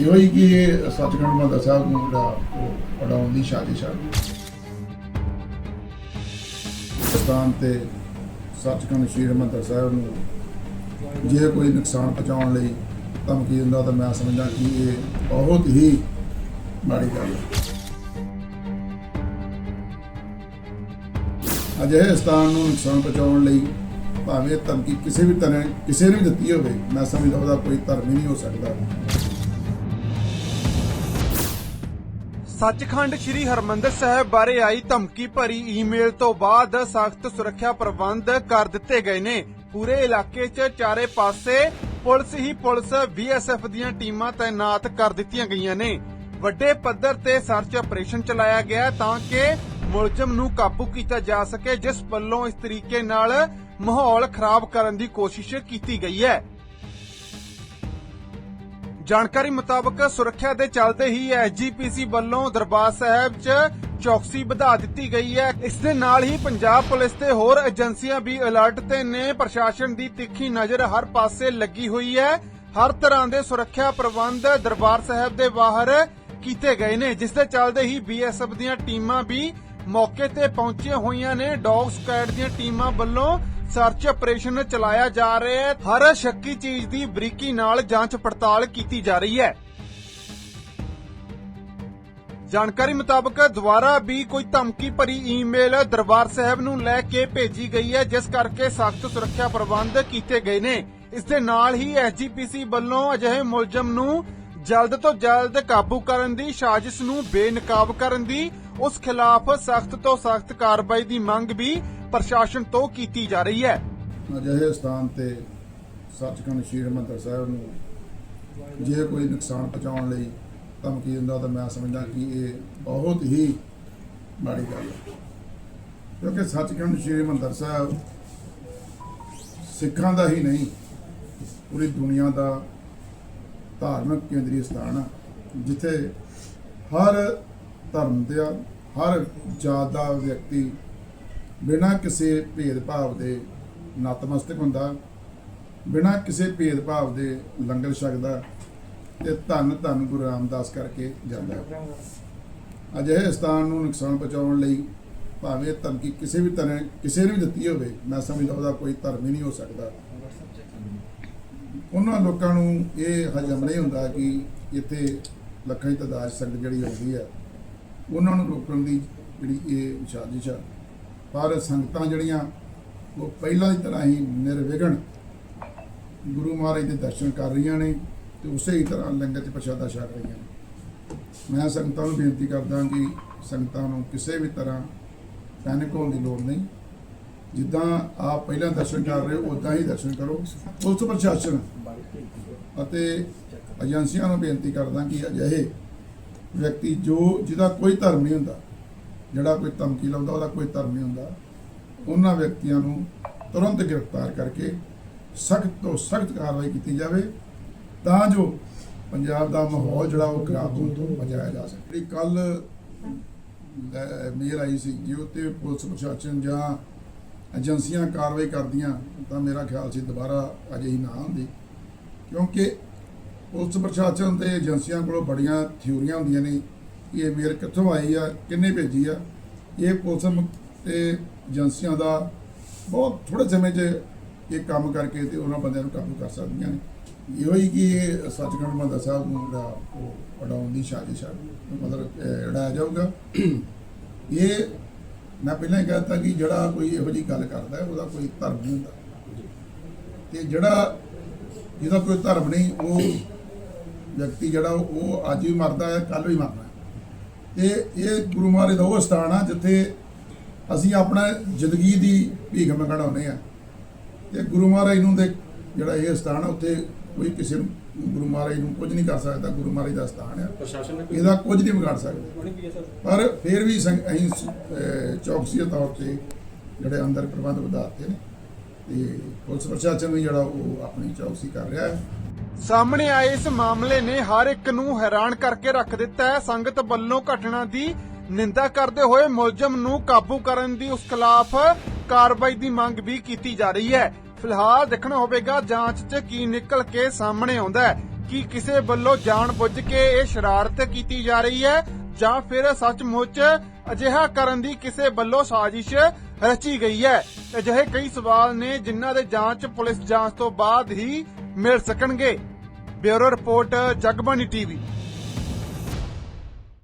ਇਹੋ ਹੀ ਕਿ ਇਹ ਸੱਚਖੰਡ ਮਾਤਾ ਸਾਹਿਬ ਨੂੰ ਜਿਹੜਾ ਉਹ ਉਡਾਉਣ ਦੀ ਸਾਜ਼ਿਸ਼ ਆ। ਸਥਾਨ ਤੇ ਸੱਚਖੰਡ ਸ਼੍ਰੀ ਹਰਿਮੰਦਰ ਸਾਹਿਬ ਨੂੰ ਜੇ ਕੋਈ ਨੁਕਸਾਨ ਪਹੁੰਚਾਉਣ ਲਈ ਧਮਕੀ ਦਿੰਦਾ ਤਾਂ ਮੈਂ ਸਮਝਦਾ ਕਿ ਇਹ ਬਹੁਤ ਹੀ ਮਾੜੀ ਗੱਲ ਹੈ ਅਜਿਹੇ ਸਥਾਨ ਨੂੰ ਨੁਕਸਾਨ ਪਹੁੰਚਾਉਣ ਲਈ ਭਾਵੇਂ ਧਮਕੀ ਕਿਸੇ ਵੀ ਤਰ੍ਹਾਂ ਕਿਸੇ ਨੇ ਵੀ ਦਿੱਤੀ ਹੋਵੇ, ਮੈਂ ਸਮਝਦਾ ਉਹਦਾ ਕੋਈ ਧਰਮ ਹੀ ਨਹੀਂ ਹੋ ਸਕਦਾ। ਸੱਚਖੰਡ ਸ੍ਰੀ ਹਰਮੰਦਰ ਸਾਹਿਬ ਬਾਰੇ ਆਈ ਧਮਕੀ ਭਰੀ ਈਮੇਲ ਤੋਂ ਬਾਅਦ ਸਖਤ ਸੁਰੱਖਿਆ ਪ੍ਰਬੰਧ ਕਰ ਦਿੱਤੇ ਗਏ ਨੇ। ਪੂਰੇ ਇਲਾਕੇ 'ਚ ਚਾਰੇ ਪਾਸੇ ਪੁਲਿਸ ਹੀ ਪੁਲਿਸ ਬੀਐਸਐਫ ਦੀਆਂ ਟੀਮਾਂ ਤਾਇਨਾਤ ਕਰ ਦਿੱਤੀਆਂ ਗਈਆਂ ਨੇ। ਵੱਡੇ ਪੱਧਰ ਤੇ ਸਰਚ ਆਪਰੇਸ਼ਨ ਚਲਾਇਆ ਗਿਆ ਤਾਂ ਕਿ ਮੁਲਜ਼ਮ ਨੂੰ ਕਾਬੂ ਕੀਤਾ ਜਾ ਸਕੇ, ਜਿਸ ਵੱਲੋਂ ਇਸ ਤਰੀਕੇ ਨਾਲ ਮਾਹੌਲ ਖਰਾਬ ਕਰਨ ਦੀ ਕੋਸ਼ਿਸ਼ ਕੀਤੀ ਗਈ ਹੈ। ਜਾਣਕਾਰੀ ਮੁਤਾਬਕ ਸੁਰੱਖਿਆ ਦੇ ਚੱਲਦੇ ਹੀ ਐਸਜੀਪੀਸੀ ਵੱਲੋਂ ਦਰਬਾਰ ਸਾਹਿਬ 'ਚ ਚੌਕਸੀ ਵਧਾ ਦਿੱਤੀ ਗਈ ਹੈ। ਇਸ ਦੇ ਨਾਲ ਹੀ ਪੰਜਾਬ ਪੁਲਿਸ ਤੇ ਹੋਰ ਏਜੰਸੀਆਂ ਵੀ ਅਲਰਟ ਤੇ ਨੇ। ਪ੍ਰਸ਼ਾਸਨ ਦੀ ਤਿੱਖੀ ਨਜ਼ਰ ਹਰ ਪਾਸੇ ਲੱਗੀ ਹੋਈ ਹੈ। ਹਰ ਤਰ੍ਹਾਂ ਦੇ ਸੁਰੱਖਿਆ ਪ੍ਰਬੰਧ ਦਰਬਾਰ ਸਾਹਿਬ ਦੇ ਬਾਹਰ ਕੀਤੇ ਗਏ ਨੇ। ਜਿਸ ਦੇ ਚੱਲਦੇ ਹੀ ਬੀਐਸਐਫ ਦੀਆਂ ਟੀਮਾਂ ਵੀ ਮੌਕੇ ਤੇ ਪਹੁੰਚੀਆਂ ਹੋਈਆਂ ਨੇ। ਡੌਗ ਸਕੁਐਡ ਦੀਆਂ ਟੀਮਾਂ ਵੱਲੋਂ ਸਰਚ ਆਪਰੇਸ਼ਨ ਚਲਾਇਆ ਜਾ ਰਿਹਾ ਹੈ। ਹਰ ਸ਼ੱਕੀ ਚੀਜ਼ ਦੀ ਬਰੀਕੀ ਨਾਲ ਜਾਂਚ ਪੜਤਾਲ ਕੀਤੀ ਜਾ ਰਹੀ ਹੈ। ਜਾਣਕਾਰੀ ਮੁਤਾਬਕ ਦੁਬਾਰਾ ਵੀ ਕੋਈ ਧਮਕੀ ਭਰੀ ਈਮੇਲ ਦਰਬਾਰ ਸਾਹਿਬ ਨੂੰ ਲੈ ਕੇ ਭੇਜੀ ਗਈ ਹੈ, ਜਿਸ ਕਰਕੇ ਸਖਤ ਸੁਰੱਖਿਆ ਪ੍ਰਬੰਧ ਕੀਤੇ ਗਏ ਨੇ। ਇਸ ਦੇ ਨਾਲ ਹੀ ਐਸਜੀਪੀਸੀ ਵੱਲੋਂ ਅਜਿਹੇ ਮੁਲਜ਼ਮ ਨੂੰ ਜਲਦ ਤੋਂ ਜਲਦ ਕਾਬੂ ਕਰਨ ਦੀ, ਸਾਜ਼ਿਸ਼ ਨੂੰ ਬੇਨਕਾਬ ਕਰਨ ਦੀ, ਉਸ ਖਿਲਾਫ ਸਖਤ ਤੋਂ ਸਖਤ ਕਾਰਵਾਈ ਦੀ ਮੰਗ ਵੀ ਪ੍ਰਸ਼ਾਸਨ ਤੋਂ ਕੀਤੀ ਜਾ ਰਹੀ ਹੈ। ਅਜਿਹੇ ਸਥਾਨ ਤੇ ਸੱਚਖੰਡ ਸ਼੍ਰੀ ਹਰਿਮੰਦਰ ਸਾਹਿਬ ਨੂੰ ਜੇ ਕੋਈ ਨੁਕਸਾਨ ਪਹੁੰਚਾਉਣ ਲਈ ਧਮਕੀ ਦਿੰਦਾ ਤਾਂ ਮੈਂ ਸਮਝਦਾ ਕਿ ਇਹ ਬਹੁਤ ਹੀ ਮਾੜੀ ਗੱਲ ਹੈ। ਕਿਉਂਕਿ ਸੱਚਖੰਡ ਸ਼੍ਰੀ ਹਰਿਮੰਦਰ ਸਾਹਿਬ ਸਿੱਖਾਂ ਦਾ ਹੀ ਨਹੀਂ, ਪੂਰੀ ਦੁਨੀਆ ਦਾ ਧਾਰਮਿਕ ਕੇਂਦਰੀ ਸਥਾਨ ਆ, ਜਿੱਥੇ ਹਰ ਧਰਮ ਦਾ ਹਰ ਜਾਤ ਦਾ ਵਿਅਕਤੀ ਬਿਨਾਂ ਕਿਸੇ ਭੇਦਭਾਵ ਦੇ ਨਤਮਸਤਕ ਹੁੰਦਾ, ਬਿਨਾਂ ਕਿਸੇ ਭੇਦਭਾਵ ਦੇ ਲੰਗਰ ਛਕਦਾ ਤੇ ਧੰਨ ਧੰਨ ਗੁਰੂ ਰਾਮਦਾਸ ਕਰਕੇ ਜਾਂਦਾ ਅਜਿਹੇ ਸਥਾਨ ਨੂੰ ਨੁਕਸਾਨ ਪਹੁੰਚਾਉਣ ਲਈ ਭਾਵੇਂ ਧਮਕੀ ਕਿਸੇ ਵੀ ਤਰ੍ਹਾਂ ਕਿਸੇ ਨੇ ਵੀ ਦਿੱਤੀ ਹੋਵੇ, ਮੈਂ ਸਮਝਦਾ ਉਹਦਾ ਕੋਈ ਧਰਮ ਹੀ ਨਹੀਂ ਹੋ ਸਕਦਾ। ਉਹਨਾਂ ਲੋਕਾਂ ਨੂੰ ਇਹ ਹਜਮ ਨਹੀਂ ਹੁੰਦਾ ਕਿ ਇੱਥੇ ਲੱਖਾਂ ਦੀ ਤਾਦਾਦ ਸੰਗਤ ਜਿਹੜੀ ਆਉਂਦੀ ਹੈ, ਉਹਨਾਂ ਨੂੰ ਰੋਕਣ ਦੀ ਜਿਹੜੀ ਇਹ ਸਾਜ਼ਿਸ਼ ਆ। ਪਰ ਸੰਗਤਾਂ ਜਿਹੜੀਆਂ, ਉਹ ਪਹਿਲਾਂ ਦੀ ਤਰ੍ਹਾਂ ਹੀ ਨਿਰਵਿਘਨ ਗੁਰੂ ਮਹਾਰਾਜ ਦੇ ਦਰਸ਼ਨ ਕਰ ਰਹੀਆਂ ਨੇ ਤੇ ਉਸੇ ਹੀ ਤਰ੍ਹਾਂ ਲੰਗਰ 'ਚ ਪ੍ਰਸ਼ਾਦਾ ਛਕ ਰਹੀਆਂ ਨੇ। ਮੈਂ ਸੰਗਤਾਂ ਨੂੰ ਬੇਨਤੀ ਕਰਦਾ ਕਿ ਸੰਗਤਾਂ ਨੂੰ ਕਿਸੇ ਵੀ ਤਰ੍ਹਾਂ ਪੈਨਿਕ ਹੋਣ ਦੀ ਲੋੜ ਨਹੀਂ। ਜਿੱਦਾਂ ਆਪ ਪਹਿਲਾਂ ਦਰਸ਼ਨ ਕਰ ਰਹੇ ਹੋ ਉਦਾਂ ਹੀ ਦਰਸ਼ਨ ਕਰੋ। ਪੁਲਿਸ ਪ੍ਰਸ਼ਾਸਨ। ਅਤੇ ਏਜੰਸੀਆਂ ਨੂੰ ਬੇਨਤੀ ਕਰਦਾ ਕਿ ਅਜਿਹੇ ਵਿਅਕਤੀ ਜੋ ਜਿਹਦਾ ਕੋਈ ਧਰਮ ਨਹੀਂ ਹੁੰਦਾ, ਜਿਹੜਾ ਕੋਈ ਧਮਕੀ ਲਾਉਂਦਾ, ਉਹਦਾ ਕੋਈ ਧਰਮ ਨਹੀਂ ਹੁੰਦਾ, ਉਹਨਾਂ ਵਿਅਕਤੀਆਂ ਨੂੰ ਤੁਰੰਤ ਗ੍ਰਿਫਤਾਰ ਕਰਕੇ ਸਖਤ ਤੋਂ ਸਖਤ ਕਾਰਵਾਈ ਕੀਤੀ ਜਾਵੇ, ਤਾਂ ਜੋ ਪੰਜਾਬ ਦਾ ਮਾਹੌਲ ਜਿਹੜਾ ਉਹ ਖਰਾਬ ਹੋਣ ਤੋਂ ਬਚਾਇਆ ਜਾ ਸਕੇ। ਕੱਲ ਮੇਰ ਆਈ ਸੀ ਜੇ ਉੱਤੇ ਪੁਲਿਸ ਪ੍ਰਸ਼ਾਸਨ ਜਾਂ ਏਜੰਸੀਆਂ ਕਾਰਵਾਈ ਕਰਦੀਆਂ ਤਾਂ ਮੇਰਾ ਖਿਆਲ ਸੀ ਦੁਬਾਰਾ ਅਜਿਹੀ ਨਾ ਹੁੰਦੀ ਕਿਉਂਕਿ ਪੁਲਿਸ ਪ੍ਰਸ਼ਾਸਨ ਤੇ ਏਜੰਸੀਆਂ ਕੋਲੋਂ ਬੜੀਆਂ ਥਿਊਰੀਆਂ ਹੁੰਦੀਆਂ ਨੇ ਕਿ ਇਹ ਮੇਲ ਕਿੱਥੋਂ ਆਈ ਆ ਕਿੰਨੇ ਭੇਜੀ ਆ। ਇਹ ਪੁਲਿਸ ਮ- ਤੇ ਏਜੰਸੀਆਂ ਦਾ ਬਹੁਤ ਥੋੜੇ ਸਮੇਂ 'ਚ ਇਹ ਕੰਮ ਕਰਕੇ ਤੇ ਉਹਨਾਂ ਬੰਦਿਆਂ ਨੂੰ ਕਾਬੂ ਕਰ ਸਕਦੀਆਂ ਨੇ। ਇਹੋ ਹੀ ਕਿ ਇਹ ਸੱਚਖੰਡ ਮਾਤਾ ਸਾਹਿਬ ਨੂੰ ਜਿਹੜਾ ਉਹ ਉਡਾਉਣ ਦੀ ਸਾਜ਼ਿਸ਼ ਆ ਮਤਲਬ ਅਹ, ਜਾਊਗਾ। ਇਹ ਮੈਂ ਪਹਿਲਾਂ ਹੀ ਕਹਿਤਾ ਕਿ ਜਿਹੜਾ ਕੋਈ ਇਹੋ ਜਿਹੀ ਗੱਲ ਕਰਦਾ ਉਹਦਾ ਕੋਈ ਧਰਮ ਨਹੀਂ ਹੁੰਦਾ। ਤੇ ਜਿਹੜਾ ਜਿਹਦਾ ਕੋਈ ਧਰਮ ਨਹੀਂ, ਉਹ ਵਿਅਕਤੀ ਜਿਹੜਾ, ਉਹ ਅੱਜ ਵੀ ਮਰਦਾ ਹੈ ਕੱਲ ਵੀ ਮਰਨਾ ਹੈ। ਤੇ ਇਹ ਗੁਰੂ ਮਹਾਰਾਜ ਦਾ ਉਹ ਸਥਾਨ ਆ, ਜਿੱਥੇ ਅਸੀਂ ਆਪਣਾ ਜ਼ਿੰਦਗੀ ਦੀ ਭੀਖ ਮੰਗਣਾਉਂਦੇ ਆ ਤੇ ਗੁਰੂ ਮਹਾਰਾਜ ਨੂੰ ਦੇ ਜਿਹੜਾ ਇਹ ਸਥਾਨ ਆ, ਉੱਥੇ ਕੋਈ ਕਿਸੇ ਨੂੰ ਗੁਰੂ ਮਹਾਰਾਜ ਨੂੰ ਕੁਝ ਨਹੀਂ ਕਰ ਸਕਦਾ ਗੁਰੂ ਮਹਾਰਾਜ ਦਾ ਸਥਾਨ ਆ। ਪ੍ਰਸ਼ਾਸਨ ਨੇ ਕੋਈ ਇਹਦਾ ਕੁਝ ਨਹੀਂ ਵਿਗਾੜ ਸਕਦਾ। ਹੈ ਪਰ ਫਿਰ ਵੀ ਅਸੀਂ ਅਹ, ਚੌਕਸੀ ਦੇ ਤੌਰ ਤੇ ਜਿਹੜੇ ਅੰਦਰ ਪ੍ਰਬੰਧ ਵਧਾਤੇ ਨੇ ਤੇ ਪੁਲਿਸ ਪ੍ਰਸ਼ਾਸਨ ਵੀ ਜਿਹੜਾ ਉਹ ਆਪਣੀ ਚੌਕਸੀ ਕਰ ਰਿਹਾ ਹੈ। ਸਾਹਮਣੇ ਆਏ ਇਸ ਮਾਮਲੇ ਨੇ ਹਰ ਇੱਕ ਨੂੰ ਹੈਰਾਨ ਕਰਕੇ ਰੱਖ ਦਿੱਤਾ ਹੈ। ਸੰਗਤ ਵੱਲੋਂ ਘਟਨਾ ਦੀ ਨਿੰਦਾ ਕਰਦੇ ਹੋਏ ਮੁਲਜ਼ਮ ਨੂੰ ਕਾਬੂ ਕਰਨ ਦੀ ਉਸ ਖਿਲਾਫ ਕਾਰਵਾਈ ਦੀ ਮੰਗ ਵੀ ਕੀਤੀ ਜਾ ਰਹੀ ਹੈ। ਫਿਲਹਾਲ ਦੇਖਣਾ ਹੋਵੇਗਾ, ਜਾਂਚ 'ਚ ਕੀ ਨਿਕਲ ਕੇ ਸਾਹਮਣੇ ਆਉਂਦਾ ਹੈ। ਕਿ ਕਿਸੇ ਵੱਲੋਂ ਜਾਣਬੁੱਝ ਕੇ ਇਹ ਸ਼ਰਾਰਤ ਕੀਤੀ ਜਾ ਰਹੀ ਹੈ ਜਾਂ ਫਿਰ ਸੱਚਮੁੱਚ ਅਜਿਹਾ ਕਰਨ ਦੀ ਕਿਸੇ ਵੱਲੋਂ ਸਾਜ਼ਿਸ਼ ਰਚੀ ਗਈ ਹੈ? ਅਜਿਹੇ ਕਈ ਸਵਾਲ ਨੇ ਜਿਨ੍ਹਾਂ ਦੇ ਜਾਂਚ ਪੁਲਿਸ ਜਾਂਚ ਤੋਂ ਬਾਅਦ ਹੀ ਮਿਲ ਸਕਣਗੇ। Bureau report, Jagbani TV.